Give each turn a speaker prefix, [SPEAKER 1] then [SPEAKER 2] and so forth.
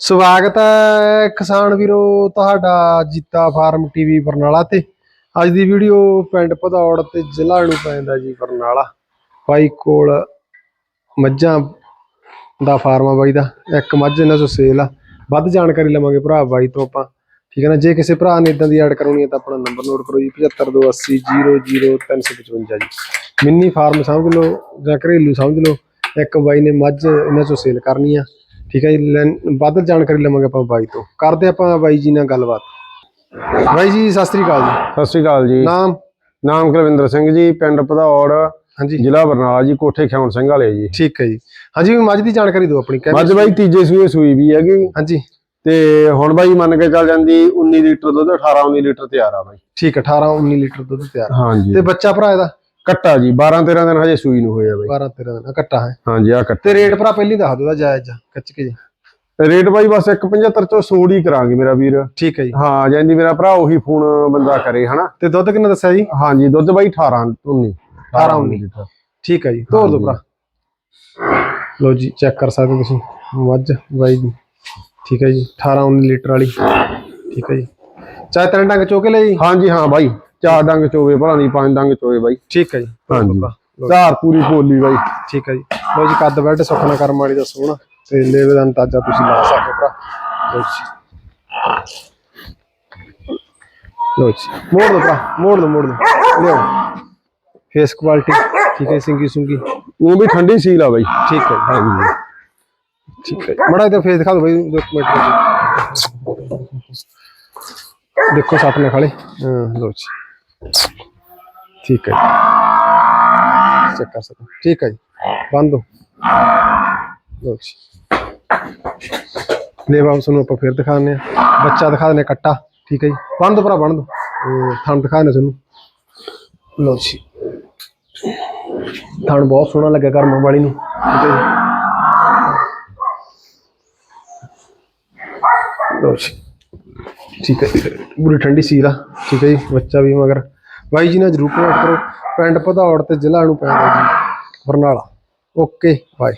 [SPEAKER 1] ਸਵਾਗਤ ਹੈ ਕਿਸਾਨ ਵੀਰੋ ਤੁਹਾਡਾ ਜੀਤਾ ਫਾਰਮ ਟੀਵੀ ਬਰਨਾਲਾ ਤੇ। ਅੱਜ ਦੀ ਵੀਡੀਓ ਪਿੰਡ ਭਦੌੜ ਤੇ ਜ਼ਿਲ੍ਹਾ ਨੂੰ ਪੈਂਦਾ ਜੀ ਬਰਨਾਲਾ। ਬਾਈ ਕੋਲ ਮੱਝਾਂ ਦਾ ਫਾਰਮ ਆ ਬਾਈ ਦਾ, ਇੱਕ ਮੱਝ ਇਹਨਾਂ ਚੋਂ ਸੇਲ ਆ। ਵੱਧ ਜਾਣਕਾਰੀ ਲਵਾਂਗੇ ਭਰਾ ਬਾਈ ਤੋਂ ਆਪਾਂ। ਠੀਕ ਹੈ ਨਾ, ਜੇ ਕਿਸੇ ਭਰਾ ਨੇ ਇਦਾਂ ਦੀ ਐਡ ਕਰਾਉਣੀ ਹੈ ਤਾਂ ਆਪਣਾ ਨੰਬਰ ਨੋਟ ਕਰੋ ਜੀ 7528000355 ਜੀ। ਮਿੰਨੀ ਫਾਰਮ ਸਮਝ ਲਓ ਜਾਂ ਘਰੇਲੂ ਸਮਝ ਲਓ, ਇੱਕ ਬਾਈ ਨੇ ਮੱਝ ਇਹਨਾਂ ਚੋਂ ਸੇਲ ਕਰਨੀ ਆ। ਠੀਕ ਹੈ ਜੀ ਲੈਣ- ਵੱਧ ਜਾਣਕਾਰੀ ਲਵਾਂਗੇ ਆਪਾਂ ਬਾਈ ਤੋਂ। ਕਰਦੇ ਆਪਾਂ ਬਾਈ ਜੀ ਨਾਲ ਗੱਲਬਾਤ। ਬਾਈ ਜੀ ਸਤਿ ਸ੍ਰੀ ਅਕਾਲ ਜੀ।
[SPEAKER 2] ਸਤਿ ਸ਼੍ਰੀ ਅਕਾਲ ਜੀ।
[SPEAKER 1] ਨਾਮ?
[SPEAKER 2] ਨਾਮ ਕੁਲਵਿੰਦਰ ਸਿੰਘ ਜੀ ਪਿੰਡ ਭਦੌੜ
[SPEAKER 1] ਹਾਂਜੀ।
[SPEAKER 2] ਜ਼ਿਲ੍ਹਾ ਬਰਨਾਲਾ ਜੀ ਕੋਠੇ ਖਿਆਉਣ ਸਿੰਘ ਵਾਲੇ ਜੀ।
[SPEAKER 1] ਠੀਕ ਹੈ ਜੀ। ਹਾਂਜੀ ਮੱਝ ਦੀ ਜਾਣਕਾਰੀ ਦਿਓ ਆਪਣੀ ਕਿਵੇਂ-
[SPEAKER 2] ਮੱਝ ਬਾਈ ਤੀਜੇ ਸੂਏ ਸੂਈ ਵੀ ਹੈਗੀ।
[SPEAKER 1] ਹਾਂਜੀ।
[SPEAKER 2] ਤੇ ਹੁਣ ਬਾਈ ਮੰਨ ਕੇ ਚੱਲ ਜਾਂਦੀ 19 ਲੀਟਰ ਦੁੱਧ 18 19 ਲੀਟਰ ਤਿਆਰ ਆ ਬਾਈ।
[SPEAKER 1] ਠੀਕ ਹੈ 18 19 ਲੀਟਰ ਦੁੱਧ ਤਿਆਰ।
[SPEAKER 2] ਹਾਂਜੀ।
[SPEAKER 1] ਤੇ ਬੱਚਾ ਭਰਾ ਇਹਦਾ?
[SPEAKER 2] ਕੱਟਾ ਜੀ 12 13 ਦਿਨ ਹਜੇ ਸੂਈ ਨੂੰ ਹੋਇਆ ਬਾਈ।
[SPEAKER 1] 12 13 ਦਾ ਕੱਟਾ ਹੈ।
[SPEAKER 2] ਹਾਂਜੀ ਆ ਕੱਟਾ।
[SPEAKER 1] ਤੇ ਰੇਟ ਭਰਾ ਪਹਿਲੀ ਦੱਸ ਦਿਓ ਦਾ ਜਾਇਜ਼ ਆ, ਕੱਚ ਕੇ ਜੀ।
[SPEAKER 2] ਰੇਟ ਬਾਈ ਬਸ 175 ਚੋਂ ਸੋੜ ਹੀ ਕਰਾਂਗੇ ਮੇਰਾ ਵੀਰ।
[SPEAKER 1] ਠੀਕ ਹੈ ਜੀ।
[SPEAKER 2] ਹਾਂ ਜਾਂਦੀ ਮੇਰਾ ਭਰਾ ਉਹੀ ਫੋਨ ਬੰਦਾ ਕਰੇ ਹਨਾ?
[SPEAKER 1] ਤੇ ਦੁੱਧ ਕਿੰਨਾ ਦੱਸਿਆ ਜੀ?
[SPEAKER 2] ਹਾਂਜੀ ਦੁੱਧ ਬਾਈ 18 19
[SPEAKER 1] 18 19
[SPEAKER 2] ਲੀਟਰ।
[SPEAKER 1] ਠੀਕ ਹੈ ਜੀ ਤੋਰ ਦਿਓ ਭਰਾ। ਲਓ ਜੀ ਚੈੱਕ ਕਰ ਸਕਦੇ ਤੁਸੀਂ। ਮੱਝ ਬਾਈ ਦੀ। ਠੀਕ ਹੈ ਜੀ 18 19 ਲੀਟਰ ਵਾਲੀ। ਠੀਕ ਹੈ ਜੀ। ਚਾਹੇ ਤਿੰਨ ਡੰਗ ਚੋਕੇ ਲੈ ਜੀ?
[SPEAKER 2] ਹਾਂਜੀ ਹਾਂ ਬਾਈ। ਚਾਰ ਡੰਗ ਚੋਵੇ ਭਲਾ ਦੀ ਪੰਜ ਡੰਗ ਚੋਵੇ ਬਾਈ।
[SPEAKER 1] ਠੀਕ ਹੈ ਜੀ।
[SPEAKER 2] ਹਾਂਜੀ। ਧਾਰ ਪੂਰੀ ਪੋਲੀ ਬਾਈ।
[SPEAKER 1] ਠੀਕ ਹੈ ਜੀ। ਲਓ ਜੀ ਕੱਦ ਬੈੱਡ ਸੁਖਣਾ ਕਰਮ ਵਾਲੀ ਦਾ ਸੋਹਣਾ। ਤੇ ਲੇਵੇ ਦਾ ਅੰਦਾਜ਼ਾ ਤੁਸੀਂ ਲਾ ਸਕਦੇ ਭਰਾ। ਲਓ ਜੀ। ਲਓ ਜੀ। ਮੋੜ ਦੋ ਭਰਾ ਮੋੜ ਦੋ ਮੋੜ ਦੋ। ਲਿਓ ਫੇਸ ਕੁਆਲਿਟੀ ਠੀਕ ਹੈ ਸਿੰਗੀ ਸੁੰਗੀ।
[SPEAKER 2] ਉਹ ਵੀ ਠੰਡੀ ਸੀਲ ਆ ਬਾਈ।
[SPEAKER 1] ਠੀਕ ਹੈ
[SPEAKER 2] ਹਾਂਜੀ।
[SPEAKER 1] ਠੀਕ ਹੈ ਮੜਾ ਇਹਦਾ ਫੇਸ ਦਿਖਾ ਦਿਓ ਬਾਈ ਦੋ ਕੁ ਮਿੰਟ। ਦੇਖੋ ਸੱਟ ਨਾ ਖਾਲੇ। ਹਾਂ ਲਓ ਜੀ। ਠੀਕ ਹੈ ਜੀ। ਚੈੱਕ ਕਰ ਸਕਦੇ ਠੀਕ ਹੈ ਜੀ। ਬੰਦ ਦੋ ਲਓ ਜੀ। ਲੈ ਬਾਬੂ ਆਪਾਂ ਫਿਰ ਦਿਖਾਉਂਦੇ ਆ ਬੱਚਾ ਦਿਖਾ ਦਿੰਦੇ ਹਾਂ, ਕੱਟਾ। ਠੀਕ ਹੈ ਜੀ। ਬੰਦ ਦੋ ਭਰਾ ਬੰਦ। ਦੋ ਥਣ ਦਿਖਾ ਦਿੰਦੇ ਤੁਹਾਨੂੰ। ਲਓ ਜੀ। ਥਣ ਬਹੁਤ ਸੋਹਣਾ ਲੱਗਾ ਕਰਮ ਵਾਲੀ ਨੂੰ। ਠੀਕ ਹੈ ਜੀ। ਲਓ ਜੀ। ਠੀਕ ਹੈ ਜੀ। ਪੂਰੀ ਠੰਡੀ ਸੀਲ ਆ। ਠੀਕ ਹੈ ਜੀ। ਬੱਚਾ ਵੀ ਮਗਰ। ਬਾਈ ਜੀ ਨਾਲ ਜਰੂਰ ਕਨੈਕਟ ਕਰੋ। ਪਿੰਡ ਭਦੌੜ ਤੇ ਜ਼ਿਲ੍ਹਾ ਨੂੰ ਪੈਂਦਾ ਜੀ, ਬਰਨਾਲਾ। Okay, bye.